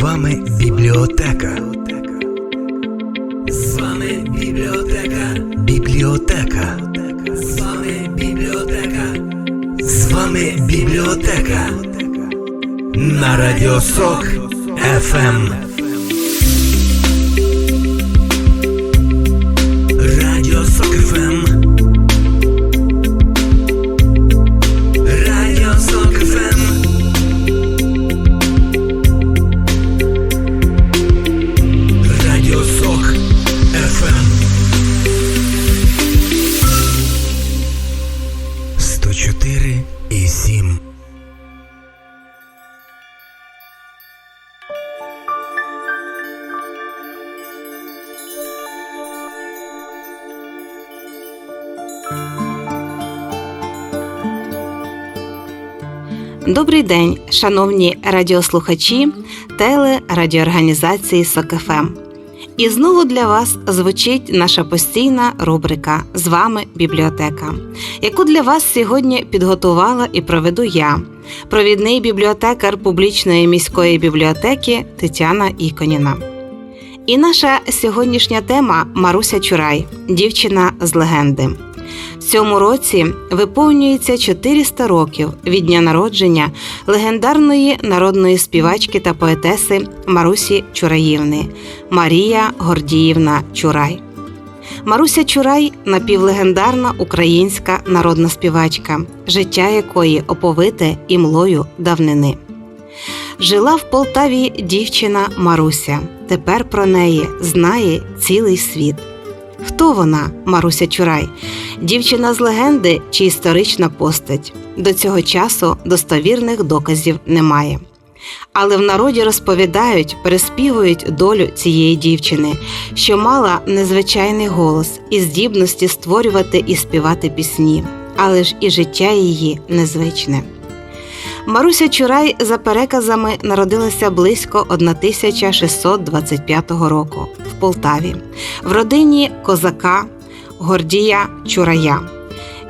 вами бібліотека. З вами бібліотека. Бібліотека. З вами бібліотека. З вами бібліотека. На Радіосок ФМ. Добрий день, шановні радіослухачі телерадіоорганізації СОКФМ. І знову для вас звучить наша постійна рубрика з вами бібліотека, яку для вас сьогодні підготувала і проведу я, провідний бібліотекар публічної міської бібліотеки Тетяна Іконіна. І наша сьогоднішня тема Маруся Чурай, дівчина з легенди. В цьому році виповнюється 400 років від дня народження легендарної народної співачки та поетеси Марусі Чураївни Марія Гордіївна Чурай. Маруся Чурай напівлегендарна українська народна співачка, життя якої оповите імлою давнини. Жила в Полтаві дівчина Маруся. Тепер про неї знає цілий світ. Хто вона, Маруся Чурай? Дівчина з легенди чи історична постать. До цього часу достовірних доказів немає. Але в народі розповідають, переспівують долю цієї дівчини, що мала незвичайний голос і здібності створювати і співати пісні, але ж і життя її незвичне. Маруся Чурай за переказами народилася близько 1625 року в Полтаві, в родині козака Гордія Чурая.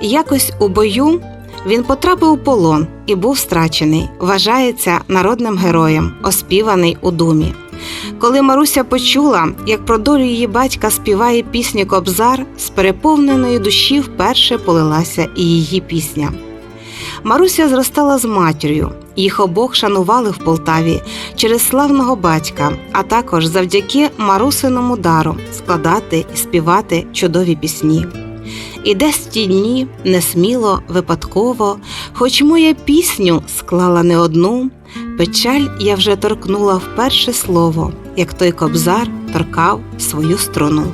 Якось у бою він потрапив у полон і був страчений. Вважається народним героєм, оспіваний у думі. Коли Маруся почула, як про долю її батька співає пісню Кобзар, з переповненої душі вперше полилася і її пісня. Маруся зростала з матір'ю. Їх обох шанували в Полтаві через славного батька, а також завдяки Марусиному дару складати і співати чудові пісні. І десь в ті дні несміло, випадково, хоч моя пісню склала не одну, печаль я вже торкнула вперше слово, як той кобзар торкав свою струну.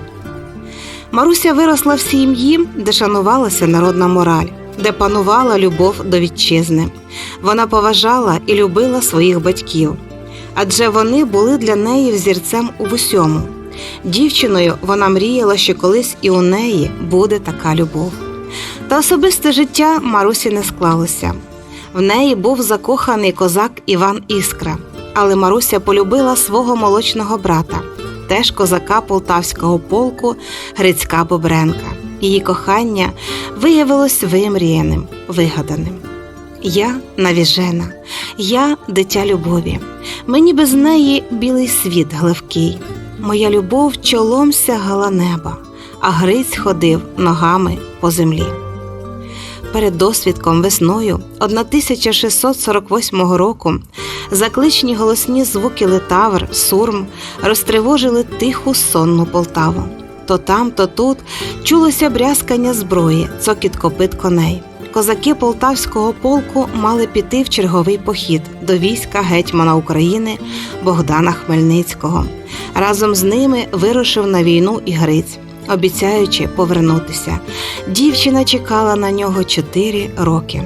Маруся виросла в сім'ї, де шанувалася народна мораль де панувала любов до вітчизни. Вона поважала і любила своїх батьків, адже вони були для неї взірцем у всьому. Дівчиною вона мріяла, що колись і у неї буде така любов. Та особисте життя Марусі не склалося. В неї був закоханий козак Іван Іскра, але Маруся полюбила свого молочного брата, теж козака полтавського полку Грицька Бобренка. Її кохання виявилось вимріяним, вигаданим. Я навіжена, я дитя любові. Мені без неї білий світ гливкий. Моя любов чолом сягала неба, а Гриць ходив ногами по землі. Перед досвідком весною 1648 року закличні голосні звуки летавр, сурм розтривожили тиху сонну Полтаву то там, то тут чулося брязкання зброї, цокіт копит коней. Козаки полтавського полку мали піти в черговий похід до війська гетьмана України Богдана Хмельницького. Разом з ними вирушив на війну і Гриць, обіцяючи повернутися. Дівчина чекала на нього чотири роки.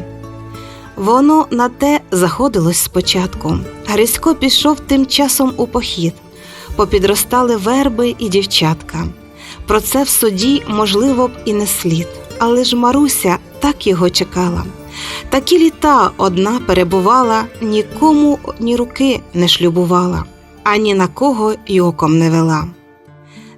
Воно на те заходилось спочатку. Грисько пішов тим часом у похід, попідростали верби і дівчатка. Про це в суді, можливо б, і не слід, але ж Маруся так його чекала. Такі літа одна перебувала, нікому ні руки не шлюбувала, ані на кого й оком не вела.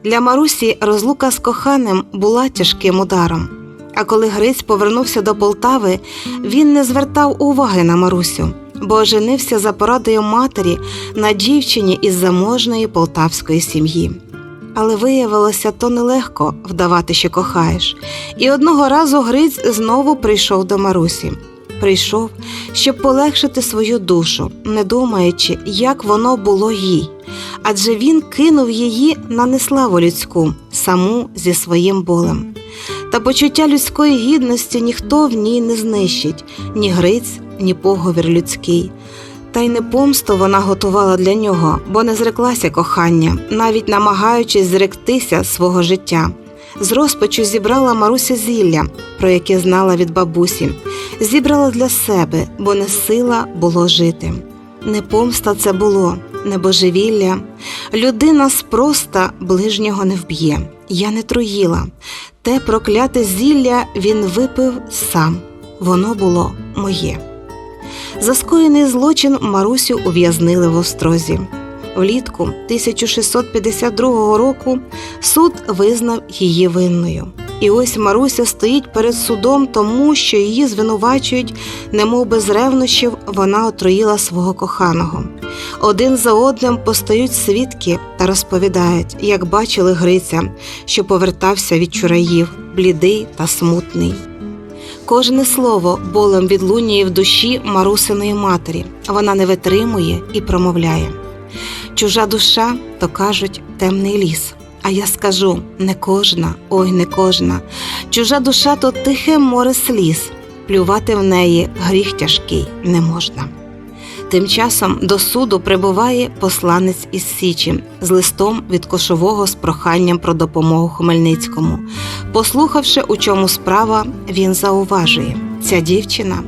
Для Марусі розлука з коханим була тяжким ударом. А коли Гриць повернувся до Полтави, він не звертав уваги на Марусю. бо оженився за порадою матері на дівчині із заможної полтавської сім'ї. Але виявилося то нелегко вдавати, що кохаєш. І одного разу Гриць знову прийшов до Марусі. Прийшов, щоб полегшити свою душу, не думаючи, як воно було їй. Адже він кинув її на неславу людську, саму зі своїм болем. Та почуття людської гідності ніхто в ній не знищить ні Гриць, ні поговір людський. Та й не помсту вона готувала для нього, бо не зреклася кохання, навіть намагаючись зректися свого життя. З розпачу зібрала Маруся зілля, про яке знала від бабусі, зібрала для себе, бо не сила було жити. Не помста це було, не божевілля. Людина спроста ближнього не вб'є. Я не труїла. Те прокляте зілля він випив сам. Воно було моє. За скоєний злочин Марусю ув'язнили в Острозі. Влітку 1652 року суд визнав її винною. І ось Маруся стоїть перед судом, тому що її звинувачують, немов без ревнощів, вона отруїла свого коханого. Один за одним постають свідки та розповідають, як бачили Гриця, що повертався від чураїв, блідий та смутний. Кожне слово болем відлунює в душі Марусиної матері. Вона не витримує і промовляє. Чужа душа, то кажуть, темний ліс. А я скажу не кожна, ой, не кожна. Чужа душа то тихе море сліз, плювати в неї гріх тяжкий не можна. Тим часом до суду прибуває посланець із Січі з листом від кошового з проханням про допомогу Хмельницькому. Послухавши, у чому справа, він зауважує: ця дівчина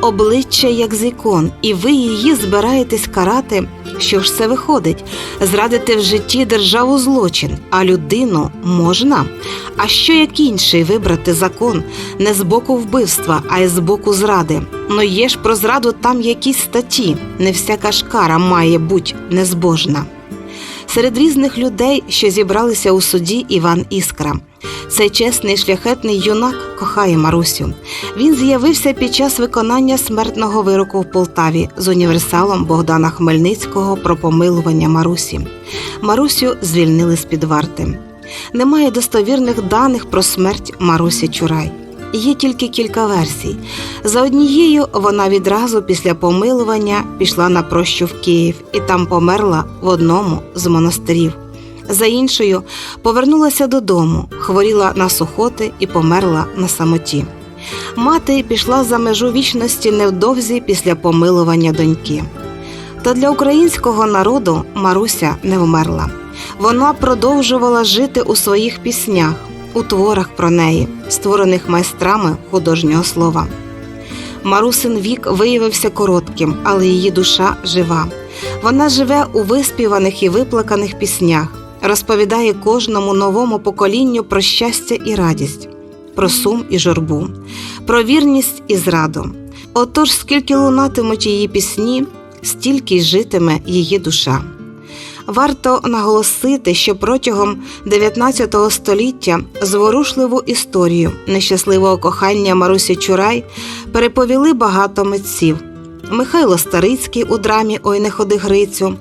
обличчя як з ікон, і ви її збираєтесь карати. Що ж це виходить? Зрадити в житті державу злочин, а людину можна? А що як інший вибрати закон не з боку вбивства, а й з боку зради? Ну є ж про зраду там якісь статті, не всяка ж кара має бути незбожна. Серед різних людей, що зібралися у суді, Іван Іскра. Цей чесний шляхетний юнак кохає Марусю. Він з'явився під час виконання смертного вироку в Полтаві з універсалом Богдана Хмельницького про помилування Марусі. Марусю звільнили з під варти. Немає достовірних даних про смерть Марусі Чурай. Є тільки кілька версій. За однією, вона відразу після помилування пішла на прощу в Київ і там померла в одному з монастирів. За іншою, повернулася додому, хворіла на сухоти і померла на самоті. Мати пішла за межу вічності невдовзі після помилування доньки. Та для українського народу Маруся не вмерла. Вона продовжувала жити у своїх піснях, у творах про неї, створених майстрами художнього слова. Марусин вік виявився коротким, але її душа жива. Вона живе у виспіваних і виплаканих піснях, розповідає кожному новому поколінню про щастя і радість, про сум і журбу, про вірність і зраду. Отож, скільки лунатимуть її пісні, стільки й житиме її душа. Варто наголосити, що протягом 19 століття зворушливу історію нещасливого кохання Марусі Чурай переповіли багато митців. Михайло Старицький у драмі Ой не ходи Грицю,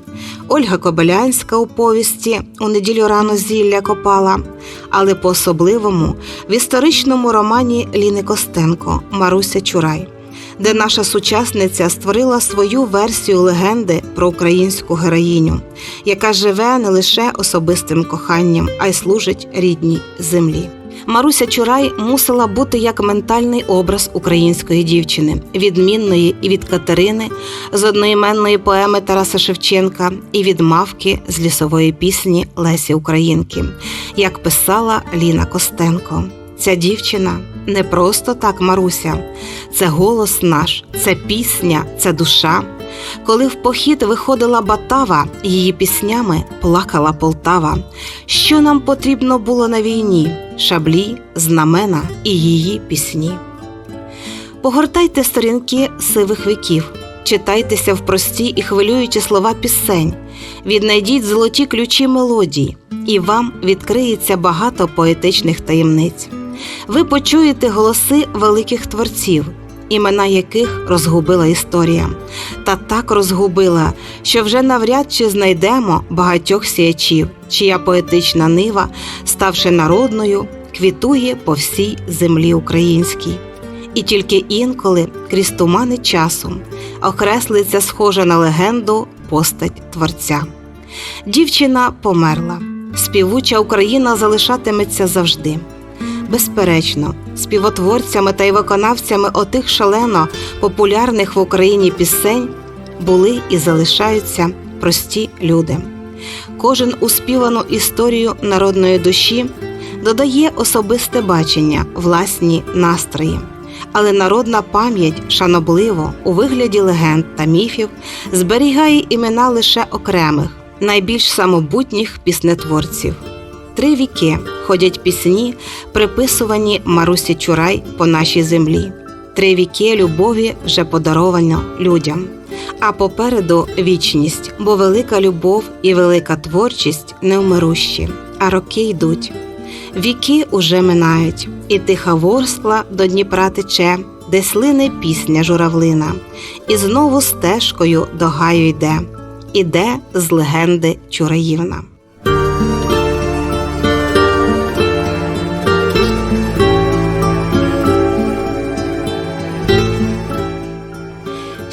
Ольга Кобилянська у повісті У неділю рано зілля копала, але по особливому в історичному романі Ліни Костенко Маруся Чурай де наша сучасниця створила свою версію легенди про українську героїню, яка живе не лише особистим коханням, а й служить рідній землі. Маруся Чурай мусила бути як ментальний образ української дівчини, відмінної і від Катерини з одноіменної поеми Тараса Шевченка, і від мавки з лісової пісні Лесі Українки, як писала Ліна Костенко. Ця дівчина не просто так Маруся, це голос наш, це пісня, це душа. Коли в похід виходила Батава, її піснями плакала Полтава. Що нам потрібно було на війні? Шаблі, знамена і її пісні. Погортайте сторінки сивих віків, читайтеся в прості і хвилюючі слова пісень, віднайдіть золоті ключі мелодій, і вам відкриється багато поетичних таємниць. Ви почуєте голоси великих творців, імена яких розгубила історія, та так розгубила, що вже навряд чи знайдемо багатьох сіячів, чия поетична нива, ставши народною, квітує по всій землі українській. І тільки інколи, крізь тумани часу, окреслиться схожа на легенду постать творця. Дівчина померла. Співуча Україна залишатиметься завжди. Безперечно, співотворцями та й виконавцями отих шалено популярних в Україні пісень були і залишаються прості люди. Кожен у співану історію народної душі додає особисте бачення, власні настрої. Але народна пам'ять шанобливо у вигляді легенд та міфів зберігає імена лише окремих, найбільш самобутніх піснетворців. Три віки ходять пісні, приписувані Марусі Чурай по нашій землі. Три віки любові вже подаровано людям. А попереду вічність, бо велика любов і велика творчість невмирущі, а роки йдуть. Віки уже минають, і тиха ворскла до Дніпра тече, де слине пісня журавлина, і знову стежкою до гаю йде, іде з легенди Чураївна.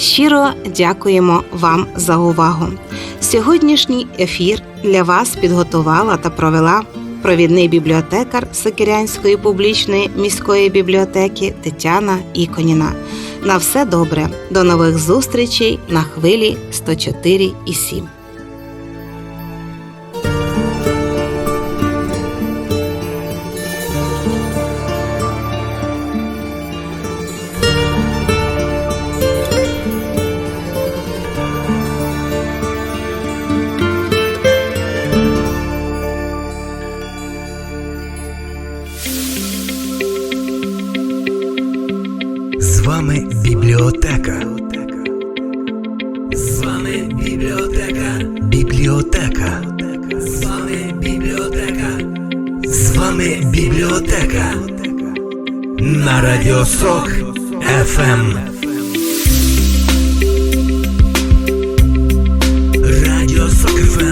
Щиро дякуємо вам за увагу. Сьогоднішній ефір для вас підготувала та провела провідний бібліотекар Сокирянської публічної міської бібліотеки Тетяна Іконіна. На все добре. До нових зустрічей на хвилі 104,7. Библиотека. Библиотека. С вами библиотека. С вами библиотека. На радіо Срок ФМ. Радіо Срок ФМ.